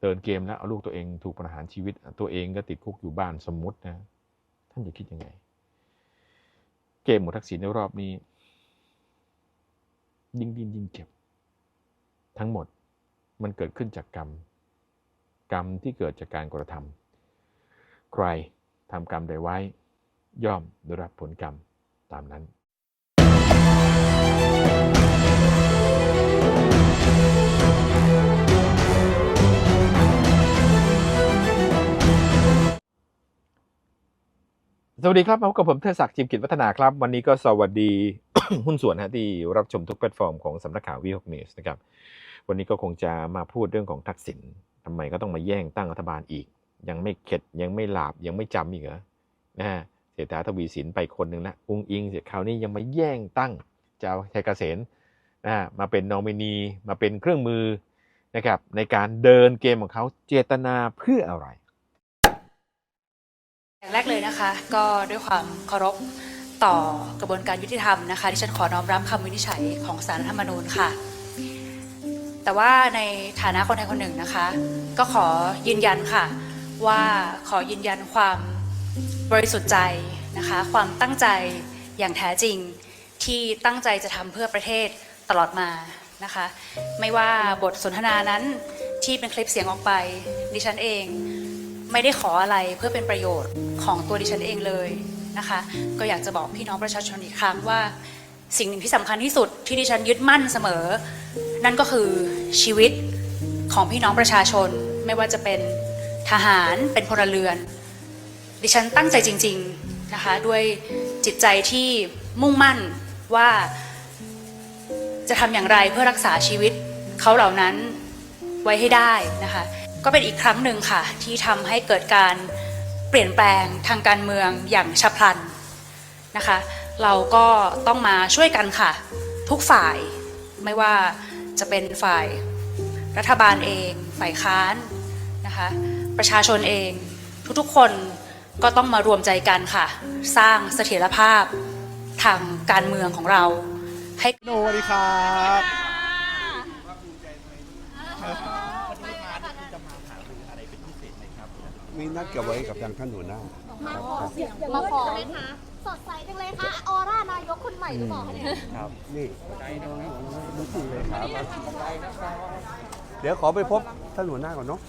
เดินเกมแล้วเอาลูกตัวเองถูกประหารชีวิต ตัวเองก็ติดคุกอยู่บ้านสมมตินะ ท่านจะคิดยังไง เกมหมดทักษิณในรอบนี้ ยิ่งดิ้นยิ่งเจ็บ ทั้งหมดมันเกิดขึ้นจากกรรม กรรมที่เกิดจากการกระทำใครทำกรรมใดไว้ ย่อมได้รับผลกรรมตามนั้น สวัสดีครับพบกับผมเทศศักดิ์จิมกิจวัฒนาครับ วันนี้ก็สวัสดีหุ้นส่วนฮะที่รับชมทุกแพลตฟอร์มของสำนักข่าววีหกนิวส์นะครับวันนี้ก็คงจะมาพูดเรื่องของทักษิณทำไมก็ต้องมาแย่งตั้งรัฐบาลอีก ยังไม่เข็ดยังไม่หลาบยังไม่จำอีกเหรอนะเศรษฐาทวีสินไปคนหนึ่งละอุ้งอิงเสร็จคราวนี้ยังมาแย่งตั้งเจ้าชัยเกษมนะฮะมาเป็นนอมินีมาเป็นเครื่องมือนะครับในการเดินเกมของเขาเจตนาเพื่ออะไร อย่างแรกเลยนะคะ ก็ด้วยความเคารพต่อกระบวนการยุติธรรมนะคะที่ฉันขอน้อมรับคำวินิจฉัยของศาลรัฐธรรมนูญค่ะ แต่ว่าในฐานะคนไทยคนหนึ่งนะคะ ก็ขอยืนยันค่ะ ว่าขอยืนยันความบริสุทธิ์ใจนะคะ ความตั้งใจอย่างแท้จริงที่ตั้งใจจะทำเพื่อประเทศตลอดมานะคะ ไม่ว่าบทสนทนานั้นที่เป็นคลิปเสียงออกไปดิฉันเอง ไม่ได้ขออะไรเพื่อเป็นประโยชน์ของตัวดิฉันเองเลยนะคะ ก็อยากจะบอกพี่น้องประชาชนอีกครั้งว่า สิ่งหนึ่งที่สำคัญที่สุดที่ดิฉันยึดมั่นเสมอ นั่นก็คือชีวิตของพี่น้องประชาชน ไม่ว่าจะเป็นทหารเป็นพลเรือน ดิฉันตั้งใจจริง ๆนะคะ ด้วยจิตใจที่มุ่งมั่นว่าจะทำอย่างไรเพื่อรักษาชีวิตเขาเหล่านั้นไว้ให้ได้นะคะ ก็เป็นอีกครั้งหนึ่งค่ะ ที่ทำให้เกิดการเปลี่ยนแปลงทางการเมืองอย่างฉับพลันนะคะ เราก็ต้องมาช่วยกันค่ะ ทุกฝ่ายไม่ว่าจะเป็นฝ่ายรัฐบาลเอง ฝ่ายค้านนะคะประชาชนเองทุกๆคนก็ต้องมารวมใจกันค่ะ สร้างเสถียรภาพทางการเมืองของเราให้ โนสวัสดีครับ มีนัดกับไว้กับทางท่านหัวหน้า มาขอเสียงมาขอไหมคะสดใสจังเลยค่ะออร่านายกคนใหม่หรือเปล่าคะเนี่ยครับนี่ดูสิเลยครับ เดี๋ยวขอไปพบท่านหัวหน้าก่อนเนาะ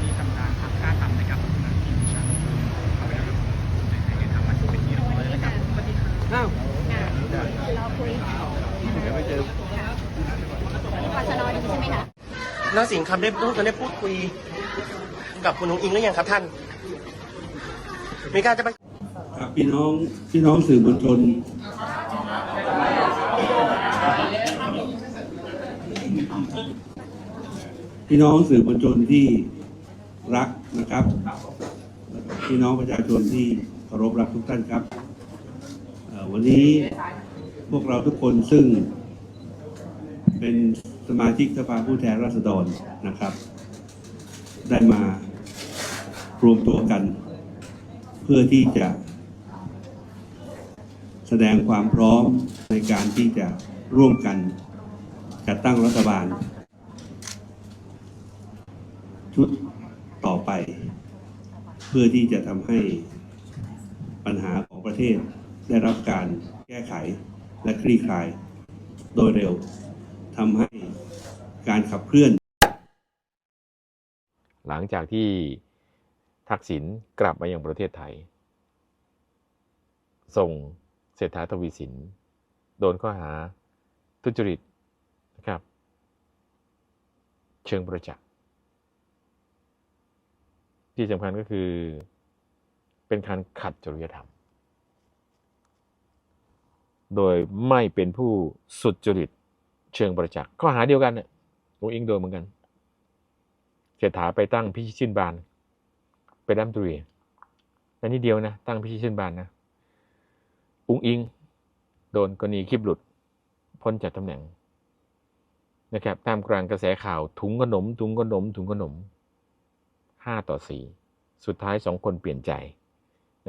ที่ทำการทำการทำนะครับทีมช่างเอาไปแล้วครับให้ทำมันเป็นที่เรียบร้อยแล้วครับสวัสดีครับ อ้าว เราคุย เดี๋ยวไปเจอ ปัสนอดีใช่ไหมคะ น้าสิงห์คำได้พูดกันได้พูดคุย กับคุณนุ้งอิงหรือยังครับท่าน มีการจะไปครับพี่น้องพี่น้องสื่อมวลชนพี่น้องสื่อมวลชนที่รักนะครับ พี่น้องประชาชนที่เคารพรักทุกท่านครับวันนี้พวกเราทุกคนซึ่งเป็น สมาชิกสภาผู้แทนราษฎรนะครับ ได้มารวมตัวกัน เพื่อที่จะ แสดงความพร้อมในการที่จะร่วมกันจัดตั้งรัฐบาล ชุดต่อไป เพื่อที่จะทำให้ปัญหาของประเทศได้รับการแก้ไขและคลี่คลายโดยเร็วทำให้ การขับเคลื่อน หลังจากที่ทักษิณกลับมายังประเทศไทย ส่งเศรษฐาทวีสิน โดนข้อหาทุจริตนะครับ เชิงประจักษ์ที่สำคัญก็คือเป็นการขัดจริยธรรม โดยไม่เป็นผู้สุดจริตเชิงประจักษ์ข้อหาเดียวกันเนี่ย ลุงอิงโดนเหมือนกันเศรษฐาไปตั้งพิชิตชื่นบานเป็นรัฐมนตรีแต่นี่เดียวนะ ตั้งพิชิตชื่นบานนะอุ้งอิง โดนกรณีคลิปหลุด พ้นจากตำแหน่งนะครับท่ามกลางกระแสข่าวถุงขนม ถุงขนม ถุงขนมห้าต่อสี่สุดท้ายสองคนเปลี่ยนใจ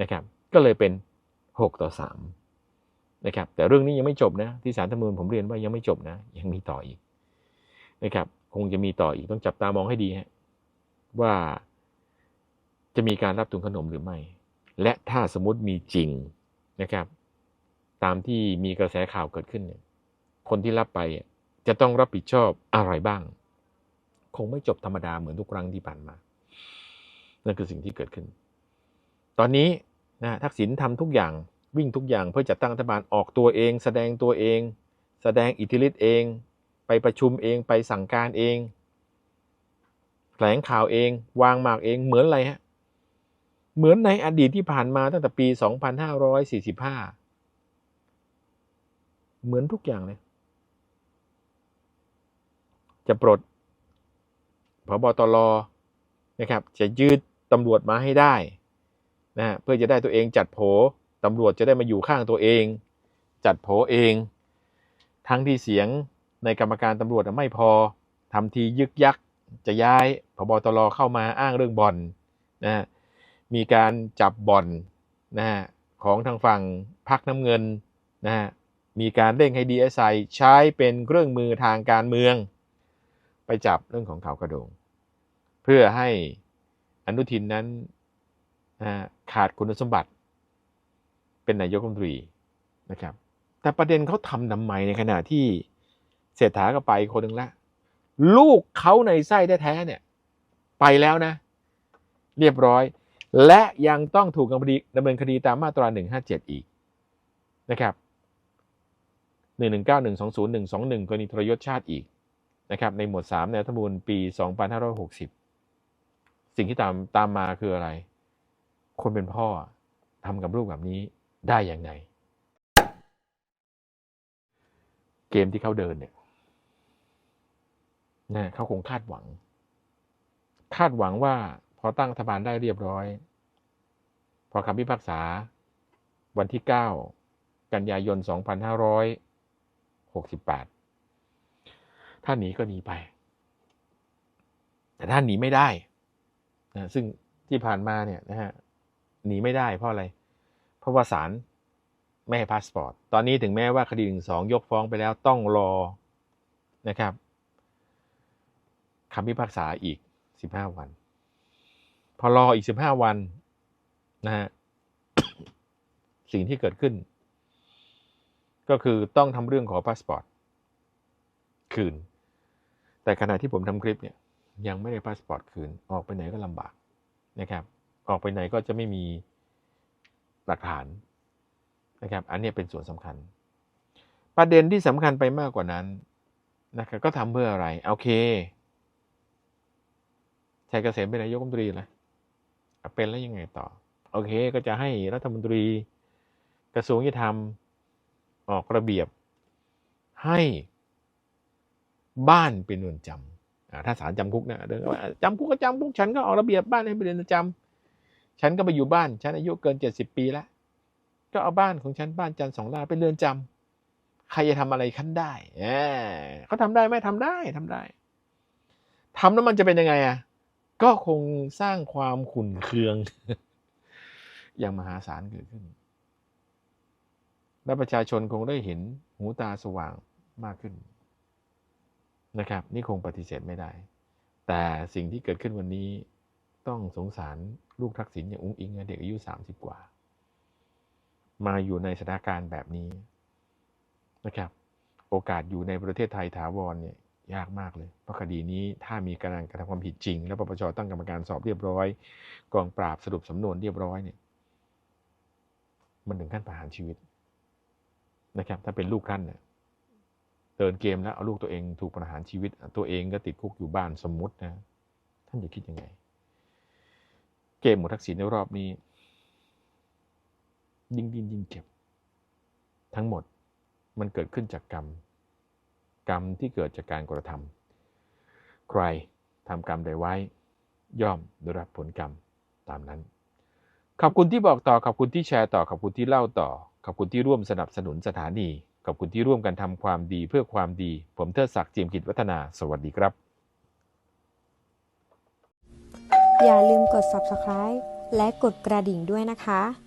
นะครับ ก็เลยเป็น6ต่อ3นะครับ แต่เรื่องนี้ยังไม่จบนะ ที่สารธรรมนูญผมเรียนว่ายังไม่จบนะ ยังมีต่ออีก นะครับคงจะมีต่ออีกต้องจับตามองให้ดีฮะว่าจะมีการรับถุงขนมหรือไม่ และถ้าสมมติมีจริงนะครับ ตามที่มีกระแสข่าวเกิดขึ้นเนี่ยคนที่รับไปจะต้องรับผิดชอบอะไรบ้าง คงไม่จบธรรมดาเหมือนทุกครั้งที่ผ่านมา นั่นคือสิ่งที่เกิดขึ้น ตอนนี้นะทักษิณทำทุกอย่างวิ่งทุกอย่างเพื่อจัดตั้งรัฐบาลออกตัวเอง แสดงตัวเอง แสดงอิทธิฤทธิ์เอง ไปประชุมเองไปสั่งการเองแถลงข่าวเอง วางหมากเองเหมือนอะไรฮะเหมือนในอดีตที่ผ่านมาตั้งแต่ปี 2545 เหมือนทุกอย่างเลย จะปลดพบตรนะครับ จะยืดตำรวจมาให้ได้นะฮะเพื่อจะได้ตัวเองจัดโผตำรวจจะได้มาอยู่ข้างตัวเอง จัดโผเอง ทั้งที่เสียง ในกรรมการตำรวจไม่พอทำทียึกยักจะย้ายพบตรเข้ามาอ้างเรื่องบ่อนนะมีการจับบ่อนนะฮะของทางฝั่งพักน้ำเงินนะฮะมีการเร่งให้ DSI ใช้เป็นเครื่องมือทางการเมือง ไปจับเรื่องของเขากระโดง เพื่อให้อนุทินนั้นนะฮะขาดคุณสมบัติ เป็นนายกรัฐมนตรีนะครับ แต่ประเด็นเขาทำทำไมในขณะที่ เศรษฐาก็ไปคนหนึ่งละลูกเขาในไส้แท้ๆเนี่ย ไปแล้วนะ เรียบร้อย และยังต้องถูกดำเนินคดีดำเนินคดีตามมาตรา 157 อีกนะครับ 119 120 121 กรณีทรยศชาติอีกนะครับ ในหมวด 3 ในรัฐมนูญปี 2560 สิ่งที่ตามตามมาคืออะไร คนเป็นพ่อทำกับลูกแบบนี้ได้ยังไง เกมที่เขาเดินเนี่ย นะเขาคงคาดหวัง คาดหวังว่าพอตั้งรัฐบาลได้เรียบร้อย พอคำพิพากษา วันที่ 9 กันยายน 2568ถ้าหนีก็หนีไป แต่ถ้าหนีไม่ได้นะซึ่งที่ผ่านมาเนี่ยนะฮะหนีไม่ได้เพราะอะไร เพราะว่าศาลไม่ให้พาสปอร์ต ตอนนี้ถึงแม้ว่าคดีหนึ่งสองยกฟ้องไปแล้วต้องรอนะครับ คำพิพากษาอีก 15 วัน พอรออีก 15 วันนะฮะสิ่งที่เกิดขึ้น ก็คือต้องทำเรื่องขอพาสปอร์ตคืน แต่ขณะที่ผมทำคลิปเนี่ยยังไม่ได้พาสปอร์ตคืน ออกไปไหนก็ลำบากนะครับ ออกไปไหนก็จะไม่มีหลักฐานนะครับ อันนี้เป็นส่วนสำคัญ ประเด็นที่สำคัญไปมากกว่านั้นนะครับก็ทำเพื่ออะไร โอเค ชัยเกษมเป็นนายกรัฐมนตรีเลยอะเป็นแล้วยังไงต่อ โอเค ก็จะให้รัฐมนตรี กระทรวงยุติธรรมออกระเบียบ ให้บ้านเป็นเรือนจำถ้าศาลจำคุกนะเดินเข้าไปอะจำคุกก็จำคุกฉันก็ออกระเบียบบ้านให้เป็นเรือนจำฉันก็ไปอยู่บ้านฉันอายุเกินเจ็ดสิบปีแล้วก็เอาบ้านของฉันบ้านจันทร์สองลาเป็นเรือนจำใครจะทำอะไรขั้นได้เขาทำได้ไหมทำได้ทำได้ทำแล้วมันจะเป็นยังไงอะ ก็คงสร้างความขุ่นเคือง อย่างมหาศาลเกิดขึ้น และประชาชนคงได้เห็นหูตาสว่างมากขึ้นนะครับ นี่คงปฏิเสธไม่ได้ แต่สิ่งที่เกิดขึ้นวันนี้ต้องสงสารลูกทักษิณอย่างอุ้งอิงเด็กอายุสามสิบกว่า มาอยู่ในสถานการณ์แบบนี้นะครับ โอกาสอยู่ในประเทศไทยถาวรเนี่ย ยากมากเลย เพราะคดีนี้ถ้ามีการกระทำความผิดจริง แล้วปปชตั้งกรรมการสอบเรียบร้อย กองปราบสรุปสำนวนเรียบร้อยเนี่ยมันถึงขั้นประหารชีวิตนะครับ ถ้าเป็นลูกท่านเนี่ยเดินเกมแล้วเอาลูกตัวเองถูกประหารชีวิต ตัวเองก็ติดคุกอยู่บ้านสมมตินะท่านจะคิดยังไง เกมหมดทักษิณในรอบนี้ ยิ่งดิ้นยิ่งเจ็บ ทั้งหมดมันเกิดขึ้นจากกรรม กรรมที่เกิดจากการกระทำใครทำกรรมใดไว้ ย่อมได้รับผลกรรมตามนั้น ขอบคุณที่บอกต่อ ขอบคุณที่แชร์ต่อ ขอบคุณที่เล่าต่อ ขอบคุณที่ร่วมสนับสนุนสถานี ขอบคุณที่ร่วมกันทำความดีเพื่อความดี ผมเทิดศักดิ์จีมกิจวัฒนา สวัสดีครับ อย่าลืมกด subscribe และกดกระดิ่งด้วยนะคะ